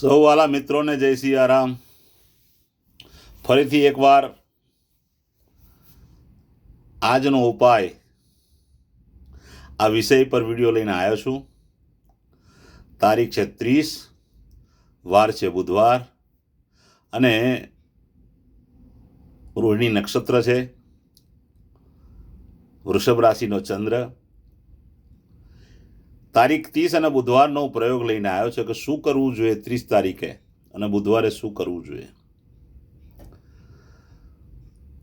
સૌ વાલા મિત્રોને જય સિયારામ. ફરીથી એકવાર આજનો ઉપાય આ વિષય પર વીડિયો લઈને આવ્યો છું. તારીખ છે ત્રીસ, વાર છે બુધવાર, અને રોહિણી નક્ષત્ર છે, વૃષભ રાશિનો ચંદ્ર તારીખ ત્રીસ અને બુધવારનો પ્રયોગ લઈને આવ્યો છે કે શું કરવું જોઈએ ત્રીસ તારીખે અને બુધવારે શું કરવું જોઈએ.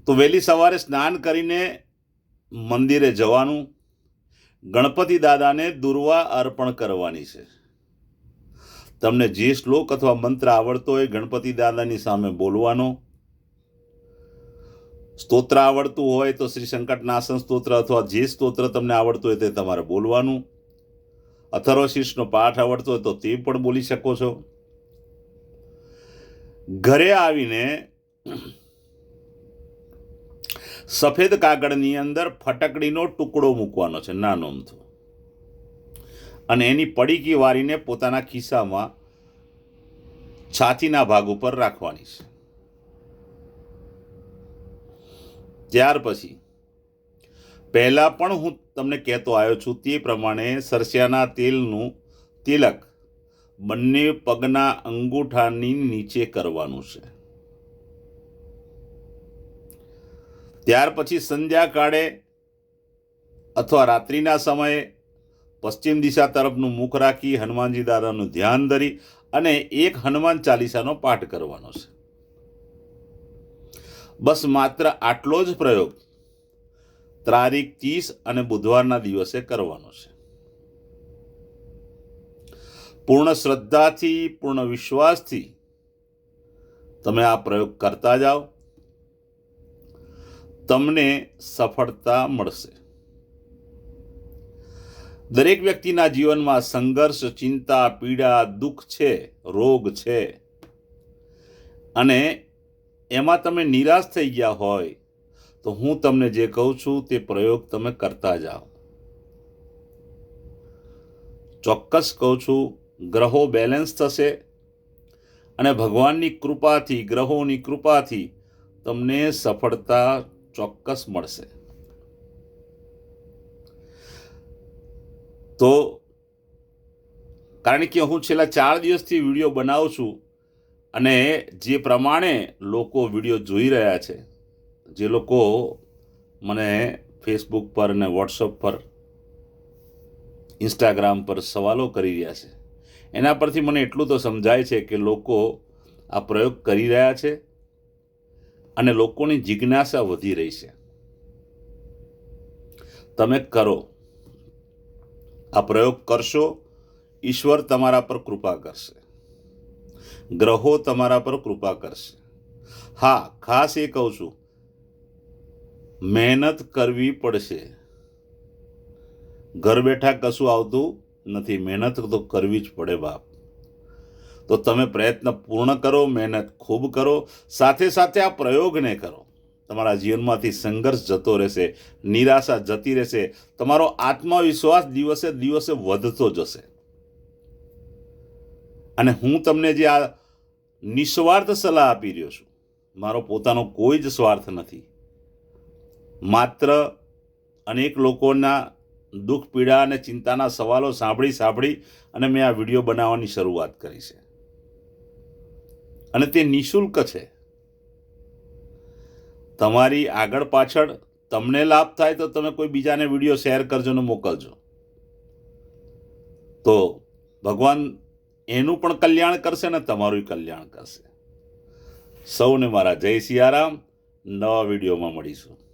તો વહેલી સવારે સ્નાન કરીને મંદિરે જવાનું. ગણપતિ દાદાને દુર્વા અર્પણ કરવાની છે. તમને જે શ્લોક અથવા મંત્ર આવડતો હોય ગણપતિ દાદાની સામે બોલવાનો. સ્તોત્ર આવડતું હોય તો શ્રી સંકટનાશન સ્તોત્ર અથવા જે સ્તોત્ર તમને આવડતું હોય તે તમારે બોલવાનું. અથર્વશીર્ષનો પાઠ આવડતો હોય તો તે પણ બોલી શકો છો. ઘરે આવીને સફેદ કાગળની અંદર ફટકડીનો ટુકડો મૂકવાનો છે, નાનો અમથો. અને એની પડીકી વારીને પોતાના ખિસ્સામાં છાતીના ભાગ ઉપર રાખવાની છે. ત્યાર પછી પહેલાં પણ હું તમને કહેતો આવ્યો છું તે પ્રમાણે સરસિયાના તેલનું તિલક બંને પગના અંગૂઠાની નીચે કરવાનું છે. ત્યાર પછી સંધ્યાકાળે અથવા રાત્રિના સમયે પશ્ચિમ દિશા તરફનું મુખ રાખી હનુમાનજી દાદાનું ધ્યાન ધરી અને એક હનુમાન ચાલીસાનો પાઠ કરવાનો છે. બસ માત્ર આટલો જ પ્રયોગ. તારીખ ત્રીસ અને બુધવારના દિવસે કરવાનો છે. પૂર્ણ શ્રદ્ધાથી, પૂર્ણ વિશ્વાસથી તમે આ પ્રયોગ કરતા જાઓ. તમને સફળતા મળશે. દરેક વ્યક્તિના જીવનમાં સંઘર્ષ, ચિંતા, પીડા, દુઃખ છે, રોગ છે. અને એમાં તમે નિરાશ થઈ ગયા હોય તો હું તમને જે કહું છું તે પ્રયોગ તમે કરતા જાઓ. ચોક્કસ કહું છું, ગ્રહો બેલેન્સ થશે અને ભગવાનની કૃપાથી, ગ્રહોની કૃપાથી તમને સફળતા ચોક્કસ મળશે. તો કારણ કે હું છેલ્લા ચાર દિવસથી વીડિયો બનાવું છું અને જે પ્રમાણે લોકો વીડિયો જોઈ રહ્યા છે જે લોકો મને ફેસબુક પર અને વોટ્સઅપ પર ઇન્સ્ટાગ્રામ પર સવાલો કરી રહ્યા છે. એના પરથી મને એટલું તો સમજાય છે કે લોકો આ પ્રયોગ કરી રહ્યા છે અને લોકોની જિજ્ઞાસા વધી રહી છે. તમે કરો. આ પ્રયોગ કરશો, ઈશ્વર તમારા પર કૃપા કરશે. ગ્રહો તમારા પર કૃપા કરશે. હા, ખાસ એ કહું છું મહેનત કરવી પડશે. ઘર બેઠા કશું આવતું નથી. મહેનત તો કરવી જ પડે બાપ. તો તમે પ્રયત્ન પૂર્ણ કરો, મહેનત ખૂબ કરો, સાથે સાથે આ પ્રયોગને કરો. તમારા જીવનમાંથી સંઘર્ષ જતો રહેશે, નિરાશા જતી રહેશે, તમારો આત્મવિશ્વાસ દિવસે દિવસે વધતો જશે. અને હું તમને જે આ નિસ્વાર્થ સલાહ આપી રહ્યો છું, મારો પોતાનો કોઈ જ સ્વાર્થ નથી. માત્ર અનેક લોકોના દુઃખ, પીડા અને ચિંતાના સવાલો સાંભળી સાંભળી અને મેં આ વીડિયો બનાવવાની શરૂઆત કરી છે. અને તે નિઃશુલ્ક છે. તમારી આગળ પાછળ તમને લાભ થાય તો તમે કોઈ બીજાને વીડિયો શેર કરજો અને મોકલજો. તો ભગવાન એનું પણ કલ્યાણ કરશે ને તમારું કલ્યાણ કરશે. સૌને મારા જય સિયારામ. નવા વિડીયોમાં મળીશું.